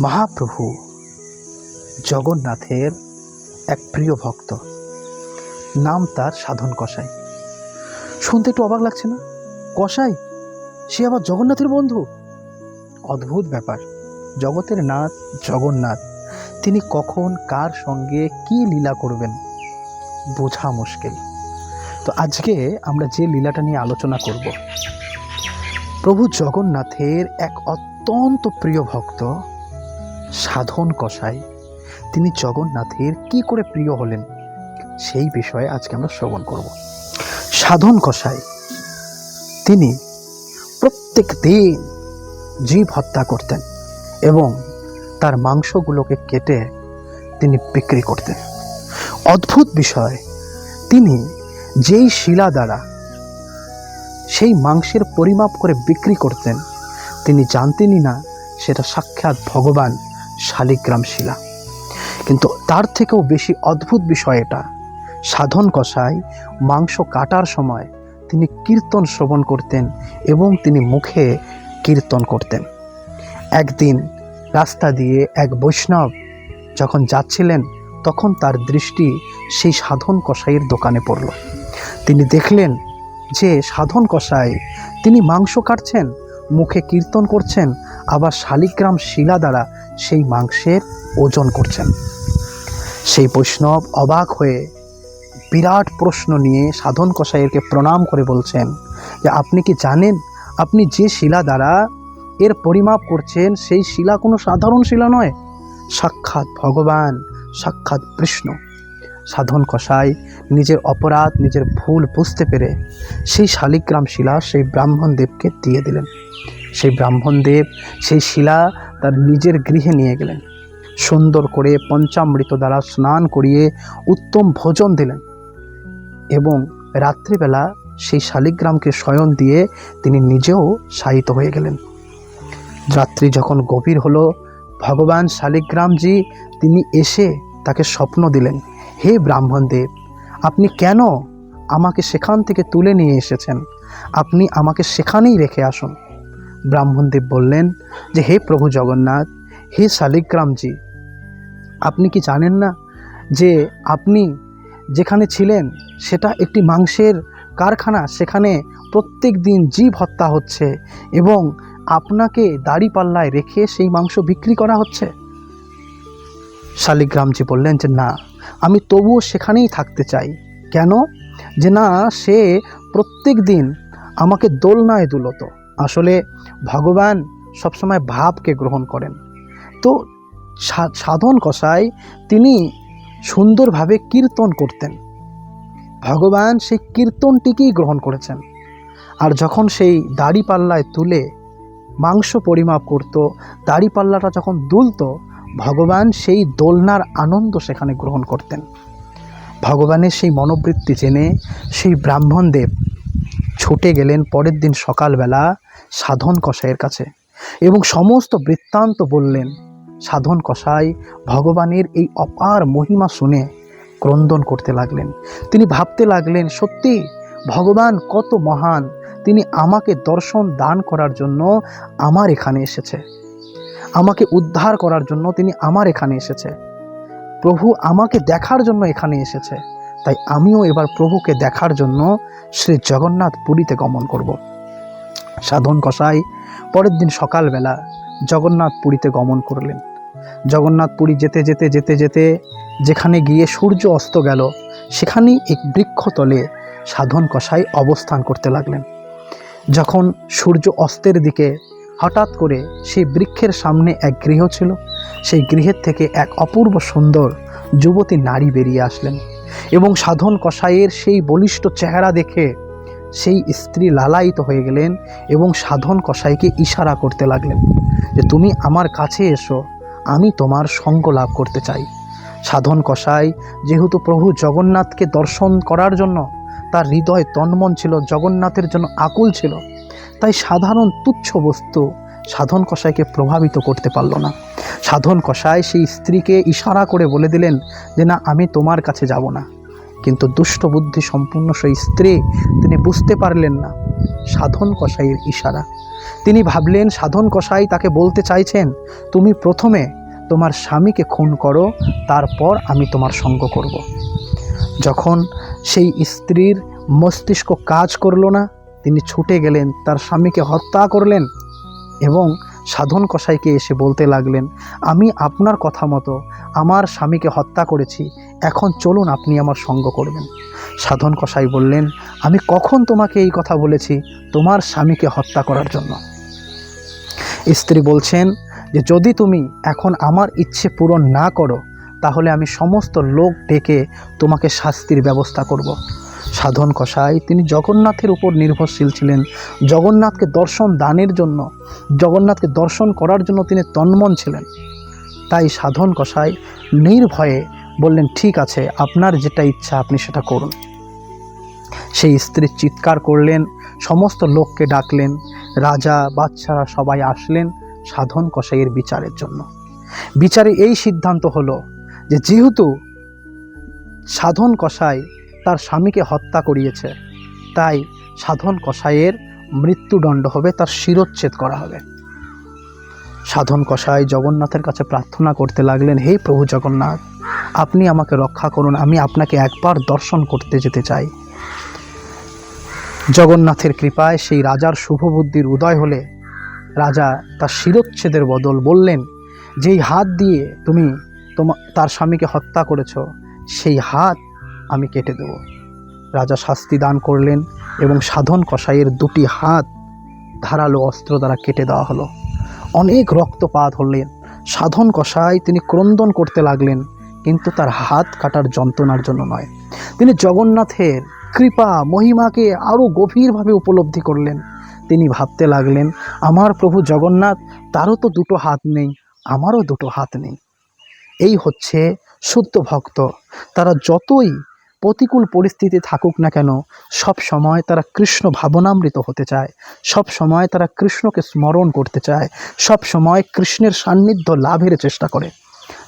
মহাপ্রভু জগন্নাথের এক প্রিয় ভক্ত। নাম তার সাধন কসাই। শুনতে একটু অবাক লাগছে না? কসাই, সে আবার জগন্নাথের বন্ধু? অদ্ভুত ব্যাপার, জগতের নাথ জগন্নাথ, তিনি কখন কার সঙ্গে কি লীলা করবেন বোঝা মুশকিল। তো আজকে আমরা যে লীলাটা নিয়ে আলোচনা করব, প্রভু জগন্নাথের এক অত্যন্ত প্রিয় ভক্ত সাধন কসাই তিনি জগন্নাথের কি করে প্রিয় হলেন, সেই বিষয়ে আজকে আমরা শ্রবণ করব। সাধন কসাই তিনি প্রত্যেক দিন জীব হত্যা করতেন এবং তার মাংসগুলোকে কেটে তিনি বিক্রি করতেন। অদ্ভুত বিষয়, তিনি যেই শিলা দ্বারা সেই মাংসের পরিমাপ করে বিক্রি করতেন, তিনি জানতেনই না সেটা সাক্ষাৎ ভগবান শালিগ্রাম শিলা। কিন্তু তার থেকেও বেশি অদ্ভুত বিষয় এটা। সাধন কষাই মাংস কাটার সময় তিনি কীর্তন শ্রবণ করতেন এবং তিনি মুখে কীর্তন করতেন। একদিন রাস্তা দিয়ে এক বৈষ্ণব যখন যাচ্ছিলেন, তখন তার দৃষ্টি সেই সাধন কষাইয়ের দোকানে পড়ল। তিনি দেখলেন যে সাধন কষাই তিনি মাংস কাটছেন, মুখে কীর্তন করছেন, আবার শালিগ্রাম শিলা দ্বারা সেই মাংসের ওজন করছেন। সেই বৈষ্ণব অবাক হয়ে বিরাট প্রশ্ন নিয়ে সাধন কসাইয়েরকে প্রণাম করে বলছেন, যে আপনি কি জানেন, আপনি যে শিলা দ্বারা এর পরিমাপ করছেন, সেই শিলা কোনো সাধারণ শিলা নয়? সাক্ষাৎ ভগবান, সাক্ষাৎ কৃষ্ণ। সাধন কষাই নিজের অপরাধ, নিজের ভুল বুঝতে পেরে সেই শালিগ্রাম শিলা সেই ব্রাহ্মণ দেবকে দিয়ে দিলেন। সেই ব্রাহ্মণ দেব সেই শিলা তার নিজের গৃহে নিয়ে গেলেন। সুন্দর করে পঞ্চামৃত দ্বারা স্নান করিয়ে উত্তম ভোজন দিলেন এবং রাত্রিবেলা সেই শালিগ্রামকে শয়ন দিয়ে তিনি নিজেও শায়িত হয়ে গেলেন। রাত্রি যখন গভীর হলো, ভগবান শালিগ্রামজি তিনি এসে তাকে স্বপ্ন দিলেন, হে ব্রাহ্মণ দেব আপনি কেন আমাকে সেখান থেকে তুলে নিয়ে এসেছেন? আপনি আমাকে সেখানেই রেখে আসুন। ব্রাহ্মণদেব বললেন যে, হে প্রভু জগন্নাথ, হে শালিগ্রামজি, আপনি কি জানেন না যে আপনি যেখানে ছিলেন, সেটা একটি মাংসের কারখানা, সেখানে প্রত্যেক দিন জীব হত্যা হচ্ছে এবং আপনাকে দাড়ি পাল্লায় রেখে সেই মাংস বিক্রি করা হচ্ছে? শালিগ্রামজি বললেন যে, না, আমি তবুও সেখানেই থাকতে চাই। কেন? যে না, সে প্রত্যেক দিন আমাকে দোলনায় দুলত। আসলে ভগবান সবসময় ভাবকে গ্রহণ করেন। তো সাধন কষাই তিনি সুন্দরভাবে কীর্তন করতেন। ভগবান সেই কীর্তনটিকেই গ্রহণ করেছেন। আর যখন সেই দাড়িপাল্লায় তুলে মাংস পরিমাপ করত, দাড়িপাল্লাটা যখন দুলত, ভগবান সেই দোলনার আনন্দ সেখানে গ্রহণ করতেন। ভগবানের সেই মনোবৃত্তি জেনে সেই ব্রাহ্মণদেব ছুটে গেলেন পরের দিন সকালবেলা সাধন কষাইয়ের কাছে। এবং সমস্ত বৃত্তান্ত বললেন, সাধন কষাই ভগবানের এই অপার মহিমা শুনে ক্রন্দন করতে লাগলেন। তিনি ভাবতে লাগলেন, সত্যি, ভগবান কত মহান। তিনি আমাকে দর্শন দান করার জন্য আমার এখানে এসেছে। আমাকে উদ্ধার করার জন্য তিনি আমার এখানে এসেছে। প্রভু আমাকে দেখার জন্য এখানে এসেছে। তাই আমিও এবার প্রভুকে দেখার জন্য শ্রী জগন্নাথ পুরীতে গমন করব। সাধন কষাই পরের দিন সকালবেলা জগন্নাথ পুরীতে গমন করলেন। জগন্নাথ পুরী যেতে যেতে যেতে যেতে যেখানে গিয়ে সূর্য অস্ত গেল, সেখানেই এক বৃক্ষতলে সাধন কসাই অবস্থান করতে লাগলেন। যখন সূর্য অস্তের দিকে হঠাৎ করে সেই বৃক্ষের সামনে এক গৃহ ছিল, সেই গৃহের থেকে এক অপূর্ব সুন্দর যুবতী নারী বেরিয়ে আসলেন এবং সাধন কষাইয়ের সেই বলিষ্ঠ চেহারা দেখে সেই স্ত্রী লালায়িত হয়ে গেলেন এবং সাধন কসাইকে ইশারা করতে লাগলেন যে, তুমি আমার কাছে এসো, আমি তোমার সঙ্গ লাভ করতে চাই। সাধন কসাই যেহেতু প্রভু জগন্নাথকে দর্শন করার জন্য, তার হৃদয় তন্মন ছিল, জগন্নাথের জন্য আকুল ছিল, তাই সাধারণ তুচ্ছ বস্তু সাধন কসাইকে প্রভাবিত করতে পারল না। সাধন কসাই সেই স্ত্রীকে ইশারা করে বলে দিলেন যে, না, আমি তোমার কাছে যাব না। কিন্তু দুষ্ট বুদ্ধি সম্পূর্ণ সেই স্ত্রী তিনি বুঝতে পারলেন না সাধন কষাইয়ের ইশারা তিনি ভাবলেন, সাধন কষাই তাকে বলতে চাইছেন, তুমি প্রথমে তোমার স্বামীকে খুন করো, তারপর আমি তোমার সঙ্গ করব। যখন সেই স্ত্রীর মস্তিষ্ক কাজ করল না, তিনি ছুটে গেলেন, তার স্বামীকে হত্যা করলেন এবং সাধন কষাইকে এসে বলতে লাগলেন, আমি আপনার কথা মতো আমার স্বামীকে হত্যা করেছি এখন চলুন আপনি আমার সঙ্গ করবেন। সাধন কসাই বললেন, আমি কখন তোমাকে এই কথা বলেছি তোমার স্বামীকে হত্যা করার জন্য? স্ত্রী বলছেন, যে যদি তুমি এখন আমার ইচ্ছে পূরণ না করো, তাহলে আমি সমস্ত লোক ডেকে তোমাকে শাস্তির ব্যবস্থা করব। সাধন কষাই তিনি জগন্নাথের উপর নির্ভরশীল ছিলেন। জগন্নাথকে দর্শন দানের জন্য, জগন্নাথকে দর্শন করার জন্য তিনি তন্মন ছিলেন। তাই সাধন কষাই নির্ভয়ে বললেন, ঠিক আছে, আপনার যেটা ইচ্ছা আপনি সেটা করুন। সেই স্ত্রী চিৎকার করলেন, সমস্ত লোককে ডাকলেন, রাজা বাচ্চারা সবাই আসলেন সাধন কসাইয়ের বিচারের জন্য। বিচারে এই সিদ্ধান্ত হলো যে যেহেতু সাধন কসাই তার স্বামীকে হত্যা করিয়েছে, তাই সাধন কসাইয়ের মৃত্যুদণ্ড হবে, তার শিরোচ্ছেদ করা হবে। সাধন কসাই জগন্নাথের কাছে প্রার্থনা করতে লাগলেন, হে প্রভু জগন্নাথ, আপনি আমাকে রক্ষা করুন, আমি আপনাকে একবার দর্শন করতে যেতে চাই। জগন্নাথের কৃপায় সেই রাজার শুভবুদ্ধির উদয় হলে রাজা তার শিরোচ্ছেদের বদল বললেন, যেই হাত দিয়ে তুমি তোমা, তার স্বামীকে হত্যা করেছ, সেই হাত আমি কেটে দেব। রাজা শাস্তি দান করলেন এবং সাধন কসাইয়ের দুটি হাত ধারালো অস্ত্র দ্বারা কেটে দেওয়া হলো। অনেক রক্তপাত হলেন। সাধন কষায় তিনি ক্রন্দন করতে লাগলেন, কিন্তু তার হাত কাটার যন্ত্রণার জন্য নয়। তিনি জগন্নাথের কৃপা, মহিমাকে আরও গভীরভাবে উপলব্ধি করলেন। তিনি ভাবতে লাগলেন, আমার প্রভু জগন্নাথ, তারও তো দুটো হাত নেই, আমারও দুটো হাত নেই। এই হচ্ছে শুদ্ধ ভক্ত। তারা যতই প্রতিকূল পরিস্থিতি থাকুক না কেন, সব সময় তারা কৃষ্ণ ভাবনামৃত হতে চায়। সব সময় তারা কৃষ্ণকে স্মরণ করতে চায়। সব সময় কৃষ্ণের সান্নিধ্য লাভের চেষ্টা করে।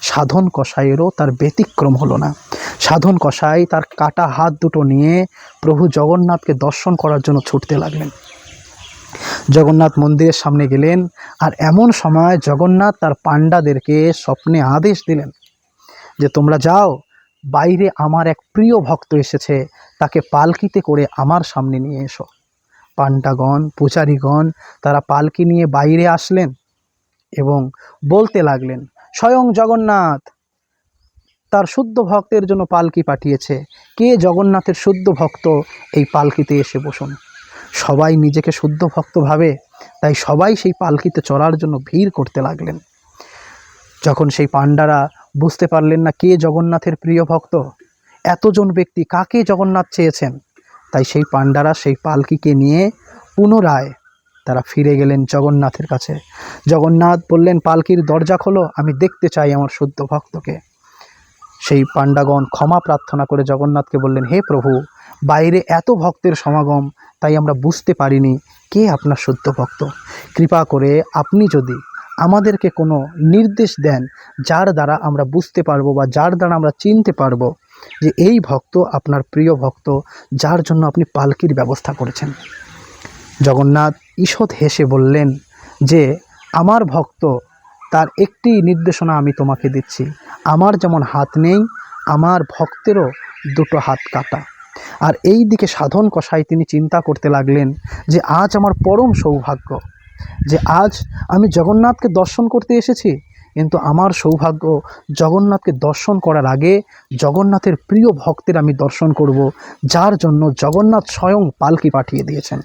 সাধন কষাইয়েরও তার ব্যতিক্রম হলো না। সাধন কষাই তার কাটা হাত দুটো নিয়ে প্রভু জগন্নাথকে দর্শন করার জন্য ছুটতে লাগলেন। জগন্নাথ মন্দিরের সামনে গেলেন আর এমন সময় জগন্নাথ তার পাণ্ডাদেরকে স্বপ্নে আদেশ দিলেন যে তোমরা যাও বাইরে আমার এক প্রিয় ভক্ত এসেছে, তাকে পালকিতে করে আমার সামনে নিয়ে এসো। পান্ডাগণ, পূজারীগণ, তারা পালকি নিয়ে বাইরে আসলেন এবং বলতে লাগলেন, স্বয়ং জগন্নাথ, তার শুদ্ধ ভক্তের জন্য পালকি পাঠিয়েছে। কে জগন্নাথের শুদ্ধ ভক্ত এই পালকিতে এসে বসুন? সবাই নিজেকে শুদ্ধ ভক্ত ভাবে, তাই সবাই সেই পালকিতে চড়ার জন্য ভিড় করতে লাগলেন। যখন সেই পাণ্ডারা বুঝতে পারলেন না কে জগন্নাথের প্রিয় ভক্ত? এতজন ব্যক্তি কাকে জগন্নাথ চেয়েছেন? তাই সেই পাণ্ডারা, সেই পালকিকে নিয়ে পুনরায় তারা ফিরে গেলেন জগন্নাথের কাছে। জগন্নাথ বললেন, পালকির দরজা খোলো, আমি দেখতে চাই আমার শুদ্ধ ভক্তকে। সেই পাণ্ডাগণ ক্ষমা প্রার্থনা করে জগন্নাথকে বললেন, হে প্রভু, বাইরে এত ভক্তের সমাগম, তাই আমরা বুঝতে পারিনি কে আপনার শুদ্ধ ভক্ত। কৃপা করে আপনি যদি আমাদেরকে কোনো নির্দেশ দেন যার দ্বারা আমরা বুঝতে পারব বা যার দ্বারা আমরা চিনতে পারব যে এই ভক্ত আপনার প্রিয় ভক্ত, যার জন্য আপনি পালকির ব্যবস্থা করেছেন। জগন্নাথ ঈষৎ হেসে বললেন যে, আমার ভক্ত, তার একটি নির্দেশনা আমি তোমাকে দিচ্ছি। আমার যেমন হাত নেই, আমার ভক্তেরও দুটো হাত কাটা। আর এই দিকে সাধন কষাই তিনি চিন্তা করতে লাগলেন যে, আজ আমার পরম সৌভাগ্য। যে আজ আমি জগন্নাথকে দর্শন করতে এসেছি, কিন্তু আমার সৌভাগ্য জগন্নাথকে দর্শন করার আগে জগন্নাথের প্রিয় ভক্তের আমি দর্শন করব, যার জন্য জগন্নাথ স্বয়ং পালকি পাঠিয়ে দিয়েছেন।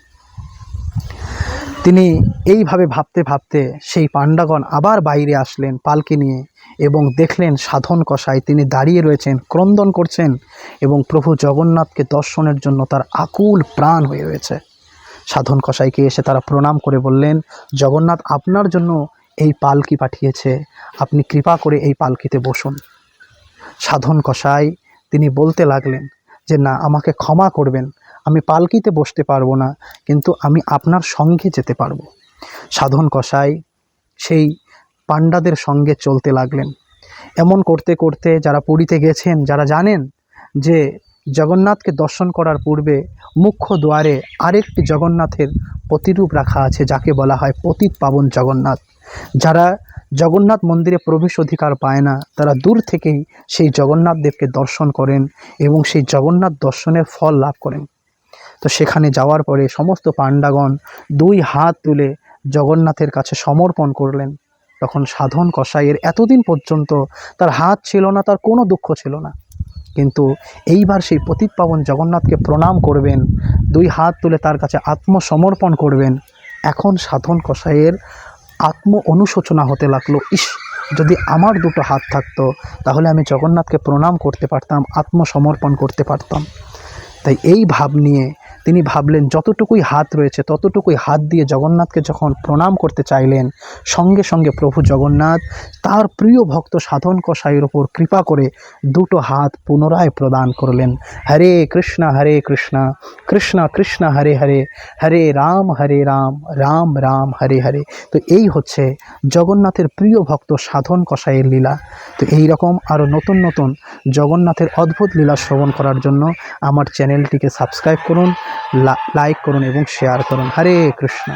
তিনি এইভাবে ভাবতে ভাবতে সেই পাণ্ডাগণ আবার বাইরে আসলেন পালকি নিয়ে এবং দেখলেন সাধন কষাই তিনি দাঁড়িয়ে রয়েছেন, ক্রন্দন করছেন এবং প্রভু জগন্নাথকে দর্শনের জন্য তার আকুল প্রাণ হয়ে রয়েছে। সাধন কষাইকে এসে তারা প্রণাম করে বললেন, জগন্নাথ আপনার জন্য এই পালকি পাঠিয়েছে। আপনি কৃপা করে এই পালকিতে বসুন। সাধন কষাই তিনি বলতে লাগলেন যে, না, আমাকে ক্ষমা করবেন। আমি পালকিতে বসতে পারব না, কিন্তু আমি আপনার সঙ্গে যেতে পারব। সাধন কষাই সেই পাণ্ডাদের সঙ্গে চলতে লাগলেন। এমন করতে করতে যারা পুরীতে গেছেন, যারা জানেন যে জগন্নাথকে দর্শন করার পূর্বে মুখ্য দ্বারে আরেকটি জগন্নাথের প্রতিরূপ রাখা আছে, যাকে বলা হয় পতিত পাবন জগন্নাথ। যারা জগন্নাথ মন্দিরে প্রবেশ অধিকার পায় না, তারা দূর থেকেই সেই জগন্নাথ দেবকে দর্শন করেন এবং সেই জগন্নাথ দর্শনের ফল লাভ করেন। তো সেখানে যাওয়ার পরে সমস্ত পাণ্ডাগণ দুই হাত তুলে জগন্নাথের কাছে সমর্পণ করলেন। তখন সাধন কসাইয়ের এতদিন পর্যন্ত তার হাত ছিল না, তার কোনো দুঃখ ছিল না। কিন্তু এইবার সেই পতিত পাবন জগন্নাথকে প্রণাম করবেন, দুই হাত তুলে তার কাছে আত্মসমর্পণ করবেন। এখন সাধন কষাইয়ের আত্ম অনুশোচনা হতে লাগল। ইস, যদি আমার দুটো হাত থাকতো, তাহলে আমি জগন্নাথকে প্রণাম করতে পারতাম, আত্মসমর্পণ করতে পারতাম। তাই এই ভাব নিয়ে তিনি ভাবলেন, যতটুকুই হাত রয়েছে, ততটুকুই হাত দিয়ে জগন্নাথকে যখন প্রণাম করতে চাইলেন, সঙ্গে সঙ্গে প্রভু জগন্নাথ তার প্রিয় ভক্ত সাধন কষাইয়ের ওপর কৃপা করে দুটো হাত পুনরায় প্রদান করলেন। হরে কৃষ্ণ হরে কৃষ্ণ কৃষ্ণ কৃষ্ণ, হরে হরে হরে রাম হরে রাম রাম রাম, হরে হরে। তো এই হচ্ছে জগন্নাথের প্রিয় ভক্ত সাধন কষাইয়ের লীলা। তো এই রকম আরও নতুন নতুন জগন্নাথের অদ্ভুত লীলা শ্রবণ করার জন্য আমার চ্যানেলটিকে সাবস্ক্রাইব করুন লাইক করুন এবং শেয়ার করুন। হরে কৃষ্ণ।